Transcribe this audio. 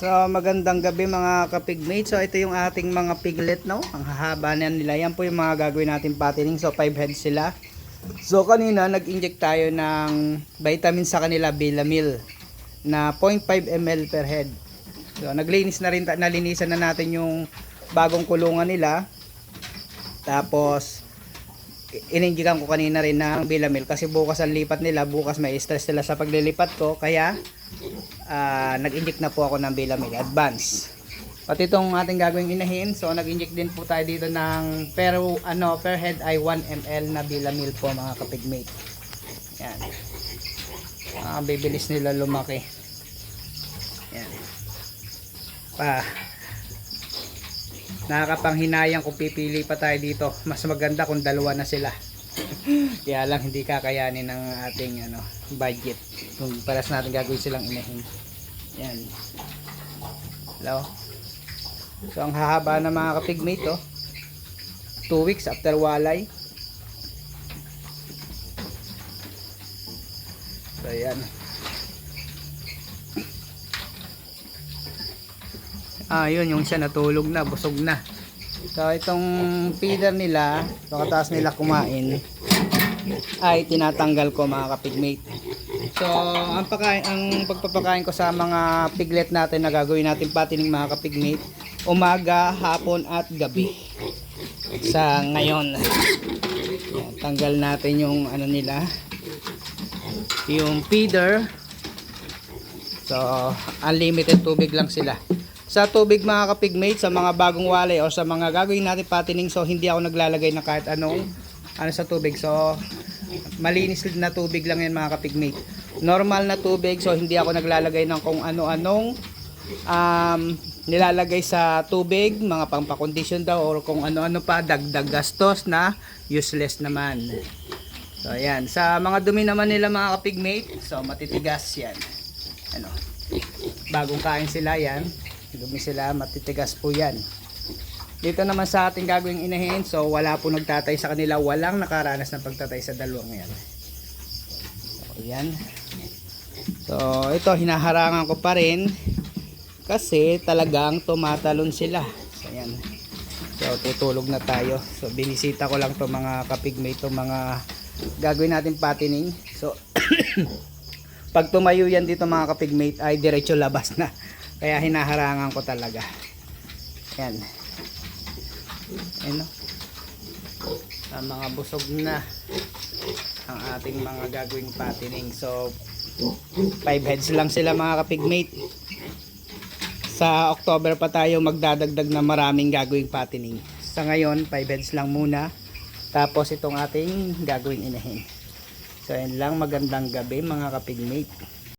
So magandang gabi mga kapigmate. So ito yung ating mga piglet no. Ang hahaba na nila. Yan po yung mga gagawin natin patining. So 5 heads sila. So kanina nag-inject tayo ng vitamin sa kanila Bilamil na 0.5 ml per head. So naglinis na rin nalinisan na natin yung bagong kulungan nila. Tapos ininjikan ko kanina rin ng Bilamil kasi bukas ang lipat nila, bukas may stress sila sa paglilipat ko kaya ah, nag-inject na po ako ng Bilamil Advance. Pati itong ating gagawing inahin, so nag-inject din po tayo dito ng per, ano, per head ay 1 ml na Bilamil po mga kapigmate. Yan. Ah, bibilis nila lumaki. Yan. Pa. Nakakapanghinayang kung pipili pa tayo dito. Mas maganda kung dalawa na sila. Kaya lang hindi kakayanin ng ating ano, budget. Kung paras natin gagawin silang inahin. Yan. Hello. So ang hahaba ng mga kapigmate oh. 2 weeks after walay. So yan. Ah, yun yung siya natulog na, busog na. So itong feeder nila, pagkatapos nila kumain, ay tinatanggal ko mga kapigmate. So, ang pagkain ang pagpapakain ko sa mga piglet natin na gagawin natin patining mga kapigmate, umaga, hapon at gabi. Sa ngayon. Tanggal natin yung ano nila, yung feeder. So, unlimited tubig lang sila. Sa tubig mga kapigmate, sa mga bagong walay o sa mga gagawin natin patining, so hindi ako naglalagay ng kahit anong ano sa tubig. So, malinis na tubig lang yan mga kapigmate. Normal na tubig, so hindi ako naglalagay ng kung ano-anong um, nilalagay sa tubig, mga pampakondisyon daw or kung ano-ano pa, dagdag gastos na useless naman. So, ayan. Sa mga dumi naman nila mga kapigmate, so matitigas yan. Ano, bagong kain sila yan. Dumi sila, matitigas po yan. Dito naman sa ating gagawing inahin, so wala po nagtatay sa kanila, walang nakaranas ng pagtatay sa dalawang yan. So, yan. So, ito, hinaharangan ko pa rin kasi talagang tumatalon sila. So, yan. So, tutulog na tayo. So, binisita ko lang to mga kapigmate, to mga gagawin natin patining. So, pag tumayo yan dito mga kapigmate, ay diretso labas na. Kaya hinaharangan ko talaga. Yan. Ayun no. Ang mga busog na ang ating mga gagawing patining. So, 5 heads lang sila mga kapigmate. Sa October pa tayo magdadagdag na maraming gagawing patining. Sa ngayon, 5 heads lang muna. Tapos itong ating gagawing inahin. So, yan lang. Magandang gabi mga kapigmate.